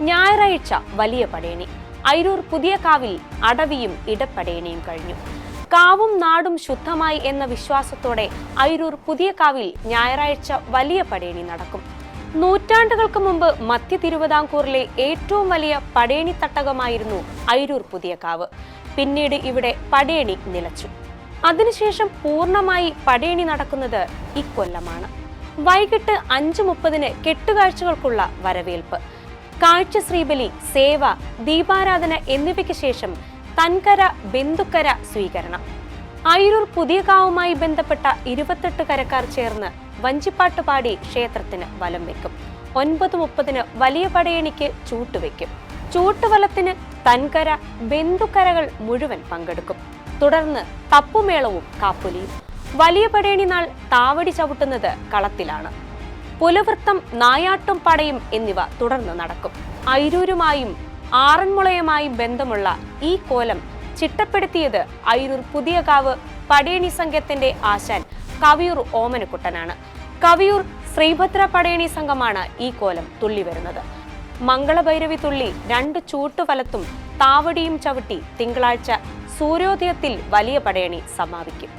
ഞായറാഴ്ച വലിയ പടയണി. അയിരൂർ പുതിയ കാവിൽ അടവിയും ഇടപ്പടയണിയും കഴിഞ്ഞു. കാവും നാടും ശുദ്ധമായി എന്ന വിശ്വാസത്തോടെ അയിരൂർ പുതിയ കാവിൽ ഞായറാഴ്ച വലിയ പടയണി നടക്കും. നൂറ്റാണ്ടുകൾക്ക് മുമ്പ് മധ്യ തിരുവിതാംകൂറിലെ ഏറ്റവും വലിയ പടയണി തട്ടകമായിരുന്നു അയിരൂർ പുതിയ കാവ്. പിന്നീട് ഇവിടെ പടയണി നിലച്ചു. അതിനുശേഷം പൂർണമായി പടയണി നടക്കുന്നത് ഇക്കൊല്ലമാണ്. വൈകിട്ട് അഞ്ചു മുപ്പതിന് കെട്ടുകാഴ്ചകൾക്കുള്ള വരവേൽപ്പ്. കാഴ്ച ശ്രീബലി സേവ ദീപാരാധന എന്നിവയ്ക്ക് ശേഷം തൻകര ബന്ധുക്കര സ്വീകരണം. അയിരൂർ പുതിയ കാവുമായി ബന്ധപ്പെട്ട ഇരുപത്തെട്ട് കരക്കാർ ചേർന്ന് വഞ്ചിപ്പാട്ട് പാടി ക്ഷേത്രത്തിന് വലം വെക്കും. ഒൻപത് മുപ്പതിന് വലിയ പടയണിക്ക് ചൂട്ടുവെക്കും ചൂട്ടുവലത്തിന് തൻകര ബന്ധുക്കരകൾ മുഴുവൻ പങ്കെടുക്കും. തുടർന്ന് തപ്പുമേളവും കാപ്പുലിയും. വലിയ പടയണി നാൾ താവടി ചവിട്ടുന്നത് കളത്തിലാണ്. പുലവൃത്തം നായാട്ടും പടയും എന്നിവ തുടർന്ന് നടക്കും. ഐരൂരുമായും ആറന്മുളയുമായും ബന്ധമുള്ള ഈ കോലം ചിട്ടപ്പെടുത്തിയത് ഐരൂർ പുതിയകാവ് പടയണി സംഘത്തിന്റെ ആശാൻ കവിയൂർ ഓമനക്കുട്ടനാണ്. കവിയൂർ ശ്രീഭദ്ര പടയണി സംഘമാണ് ഈ കോലം തുള്ളി വരുന്നത് മംഗളഭൈരവി തുള്ളി രണ്ട് ചൂട്ടുവലത്തും താവടിയും ചവിട്ടി തിങ്കളാഴ്ച സൂര്യോദയത്തിൽ വലിയ പടയണി സമാപിക്കും.